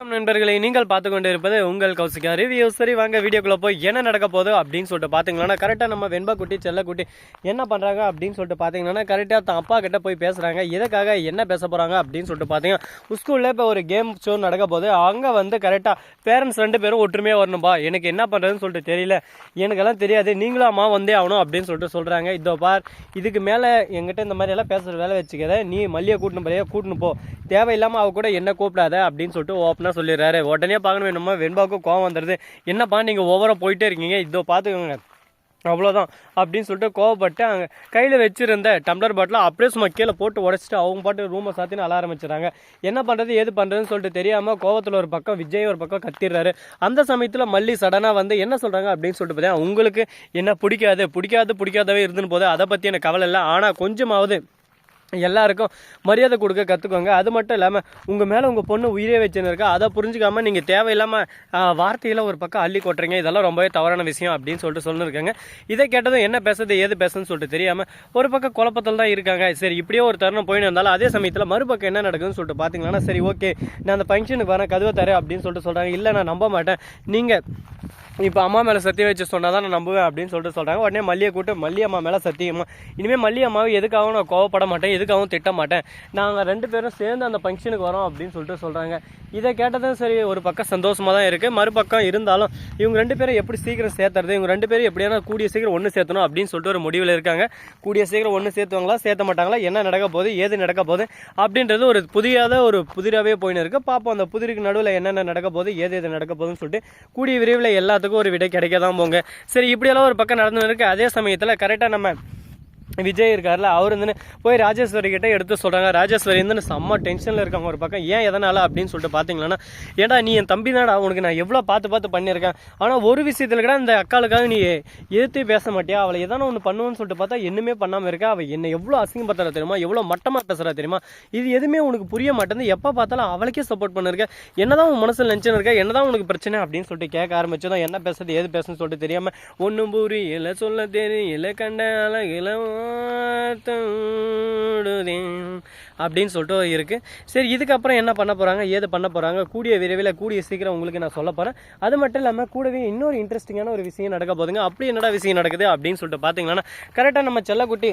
நண்பர்களை நீங்கள் பார்த்து கொண்டு இருப்பது உங்கள் கௌசிகா ரிவ்யூ சரி வாங்க வீடியோக்குள்ளே போய் என்ன நடக்க போகுது அப்படின்னு சொல்லிட்டு பார்த்தீங்கன்னா கரெக்டாக நம்ம வெண்பா குட்டி செல்லக்குட்டி என்ன பண்ணுறாங்க அப்படின்னு சொல்லிட்டு பார்த்தீங்கன்னா கரெக்டாக தான் அப்பா கிட்ட போய் பேசுகிறாங்க எதுக்காக என்ன பேச போகிறாங்க அப்படின்னு சொல்லிட்டு பார்த்தீங்கன்னா ஸ்கூலில் இப்போ ஒரு கேம் ஷோ நடக்க போகுது. அங்கே வந்து கரெக்டாக பேரண்ட்ஸ் ரெண்டு பேரும் ஒற்றுமையாக வரணும்பா. எனக்கு என்ன பண்ணுறதுன்னு சொல்லிட்டு தெரியல. எனக்கெல்லாம் தெரியாது. நீங்களும் அம்மா வந்தே ஆகணும் அப்படின்னு சொல்லிட்டு சொல்கிறாங்க இதோ பார் இதுக்கு மேலே எங்கிட்ட இந்த மாதிரி எல்லாம் பேசுகிற வேலை வச்சுக்கிறத நீ மல்லியை கூட்டணும் போறியா? கூட்டணும் போ. தேவையில்லாமல் அவ கூட என்ன கூப்பிடாத அப்படின்னு சொல்லிட்டு ஓப்பனாக சொல்லிடுறாரு? உடனே பார்க்கணும் என்னமோ வெண்பாவுக்கும் கோவம் வந்துடுது. என்னப்பா நீங்கள் ஓவராக போயிட்டே இருக்கீங்க? இதோ பார்த்துக்கோங்க அவ்வளோதான் அப்படின்னு சொல்லிட்டு கோவப்பட்டு அங்கே கையில் வச்சுருந்த டம்ளர் பாட்டில் அப்படியே சும்மா கீழே போட்டு உடச்சிட்டு அவங்க பாட்டு ரூமை சாத்தின்னு அழ ஆரம்பிச்சிடுறாங்க. என்ன பண்ணுறது ஏது பண்ணுறதுன்னு சொல்லிட்டு தெரியாமல் கோவத்தில் ஒரு பக்கம் விஜய் ஒரு பக்கம் கத்திடுறாரு. அந்த சமயத்தில் மல்லி சடனாக வந்து என்ன சொல்கிறாங்க அப்படின்னு சொல்லிட்டு பார்த்தீங்கன்னா உங்களுக்கு என்ன பிடிக்காது பிடிக்காது பிடிக்காதவே இருந்துன்னு போது அதை பற்றி எனக்கு கவலை இல்லை. ஆனால் கொஞ்சமாவது எல்லாருக்கும் மரியாதை கொடுக்க கற்றுக்கோங்க அது மட்டும் இல்லாமல் உங்கள் மேலே உங்கள் பொண்ணு உயிரே வச்சுன்னு இருக்கா அதை புரிஞ்சுக்காமல் நீங்கள் தேவையில்லாமல் வார்த்தையில் ஒரு பக்கம் அள்ளி கொட்டுறீங்க. இதெல்லாம் ரொம்பவே தவறான விஷயம் அப்படின்னு சொல்லிட்டு சொல்லியிருக்காங்க இதை கேட்டதும் என்ன பேசுறது ஏது பேசுன்னு சொல்லிட்டு தெரியாமல் ஒரு பக்கம் குழப்பத்தில் தான் இருக்காங்க. சரி இப்படியே ஒரு தருணம் போயின்னு இருந்தாலும் அதே சமயத்தில் மறுபக்கம் என்ன நடக்குதுன்னு சொல்லிட்டு பார்த்தீங்கன்னா சரி ஓகே நான் அந்த ஃபங்க்ஷனுக்கு வரேன் கதுவை தரேன் அப்படின்னு சொல்லிட்டு சொல்கிறாங்க இல்லை நான் நம்ப மாட்டேன். நீங்கள் இப்போ அம்மா மேலே சத்தியம் வச்சு சொன்னால் தான் நான் நம்புவேன் அப்படின்னு சொல்லிட்டு சொல்கிறாங்க உடனே மல்லியை கூப்பிட்டு மல்லி அம்மா மேலே சத்தியமா? இனிமேல் மல்லி அம்மாவை எதுக்காகவும் நான் கோவப்பட மாட்டேன் எதுக்காகவும் திட்ட மாட்டேன்? நாங்கள் ரெண்டு பேரும் சேர்ந்து அந்த ஃபங்க்ஷனுக்கு வரோம் அப்படின்னு சொல்லிட்டு சொல்கிறாங்க இதை கேட்டதும் சரி ஒரு பக்கம் சந்தோஷமாக தான் இருக்குது மறுபக்கம் இருந்தாலும் இவங்க ரெண்டு பேரும் எப்படி சீக்கிரம் சேர்த்துறது இவங்க ரெண்டு பேரும் எப்படியான கூடிய சீக்கிரம் ஒன்று சேர்த்தணும் அப்படின்னு சொல்லிட்டு ஒரு முடிவில் இருக்காங்க. கூடிய சீக்கிரம் ஒன்று சேர்த்துவாங்களா சேர்த்த மாட்டாங்களா என்ன நடக்க போகுது ஏது நடக்க போகுது அப்படின்றது ஒரு புதியாத ஒரு புதிராகவே போயின்னு இருக்கு. பார்ப்போம் அந்த புதிருக்கு நடுவில் என்னென்ன நடக்க போகுது ஏது எது நடக்க போகுதுன்னு சொல்லிட்டு கூடிய விரைவில் எல்லாத்துக்கும் ஒரு விடை கிடைக்க தான் போங்க சரி இப்படியெல்லாம் ஒரு பக்கம் நடந்து இருக்கு. அதே சமயத்தில் கரெக்டாக நம்ம விஜய் இருக்கார்ல அவர் வந்து போய் ராஜேஸ்வரி கிட்ட எடுத்து சொல்கிறாங்க ராஜேஸ்வரி வந்து செம்ம டென்ஷனில் இருக்காங்க ஒரு பக்கம். ஏன் எதனால் அப்படின்னு சொல்லிட்டு பார்த்தீங்கன்னா ஏன்டா நீ என் தம்பி தான்டா உனக்கு நான் எவ்வளோ பார்த்து பார்த்து பண்ணியிருக்கேன். ஆனால் ஒரு விஷயத்தில் கூட இந்த அக்காளுக்காக நீ எதிர்த்து பேச மாட்டியா? அவளை எதனா ஒன்று பண்ணுவோன்னு சொல்லிட்டு பார்த்தா என்னமே பண்ணாமல் இருக்கா? அவள் என்னை எவ்வளோ அசிங்கப்படுத்துறா தெரியுமா? எவ்வளோ மட்டமாக பேசுகிறா தெரியுமா? இது எதுவுமே உனக்கு புரிய மாட்டேங்குது. எப்போ பார்த்தாலும் அவளுக்கே சப்போர்ட் பண்ணிருக்க. என்னதான் உன் மனசில் நினச்சுன்னு இருக்கா என்னதான் உனக்கு பிரச்சனை அப்படின்னு சொல்லிட்டு கேட்க ஆரம்பிச்சதும் என்ன பேசுறது எது பேசுன்னு சொல்லிட்டு தெரியாமல் ஒன்றும் புரியல சொல்ல தெரியல கண்ட அழகில அப்படின்னு சொல்லிட்டு இருக்கு. சரி இதுக்கப்புறம் என்ன பண்ண போறாங்க? ஏது பண்ண போறாங்க? கூடிய விரைவில் கூடிய சீக்கிரம் உங்களுக்கு நான் சொல்ல போறேன். அது மட்டும் இல்லாமல் கூடவே இன்னொரு இன்ட்ரெஸ்டிங்கான ஒரு விஷயம் நடக்க போதுங்க அப்படி என்னடா விஷயம் நடக்குது அப்படின்னு சொல்லிட்டு பார்த்தீங்கன்னா கரெக்டாக நம்ம செல்லக்குட்டி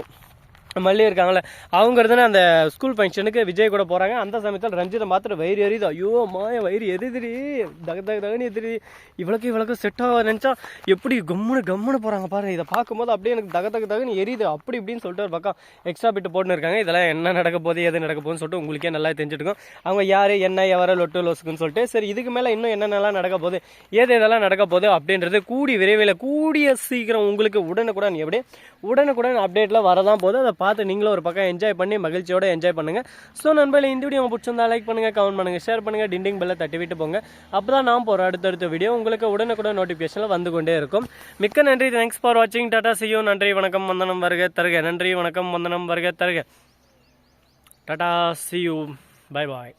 மல்லி இருக்காங்களே அவங்க இருந்துன்னு அந்த ஸ்கூல் ஃபங்க்ஷனுக்கு விஜய் கூட போகிறாங்க அந்த சமயத்தில் ரஞ்சிதம் மாத்திரம் வயிறு எரியுது? ஐயோ மாய வயிறு எரியுதுடி. தக தக தகனி எதிரி இவ்வளோக்கு இவ்வளோக்கு செட் ஆக நினச்சா எப்படி கம்முன்னு கம்முன்னு போகிறாங்க பாரு. இதை பார்க்கும்போது அப்படியே எனக்கு தக தக தகன்னு எரியுது. அப்படி இப்படின்னு சொல்லிட்டு ஒரு பக்கம் எக்ஸ்ட்ரா பிட்டு போட்டுன்னு இருக்காங்க. இதெல்லாம் என்ன நடக்க போகுது எது நடக்க போகுதுன்னு சொல்லிட்டு உங்களுக்கே நல்லா தெரிஞ்சுட்டுக்கும் அவங்க யார் என்ன எவர லொட்டு லோசுக்குன்னு சொல்லிட்டு சரி இதுக்கு மேலே இன்னும் என்னென்னலாம் நடக்க போகுது ஏது எதெல்லாம் நடக்க போகுது அப்படின்றது கூடி விரைவில் கூடிய சீக்கிரம் உங்களுக்கு உடனுக்குடன் எப்படி உடனுக்குடன் அப்டேட்டில் வரதான் போகுது. அதை பார்த்து நீங்களும் ஒரு பக்கம் என்ஜாய் பண்ணி மகிழ்ச்சியோடு என்ஜாய் பண்ணுங்க. ஸோ நண்பர்களே இந்த வீடியோ பிடிச்சிருந்தா லைக் பண்ணுங்கள் கமெண்ட் பண்ணுங்க ஷேர் பண்ணுங்கள் டிண்டிங் பெல்லை தட்டி விட்டு போங்க. அப்பதான் நான் போகிற அடுத்தடுத்த வீடியோ உங்களுக்கு உடனுக்குடன் நோட்டிஃபிகேஷனில் வந்து கொண்டே இருக்கும். மிக்க நன்றி தேங்க்ஸ் ஃபார் வாட்சிங் டாட்டா சியூ நன்றி வணக்கம் வந்தனம் வருக தருக. நன்றி வணக்கம் வந்தனம் வருக தருக. Tata see you bye bye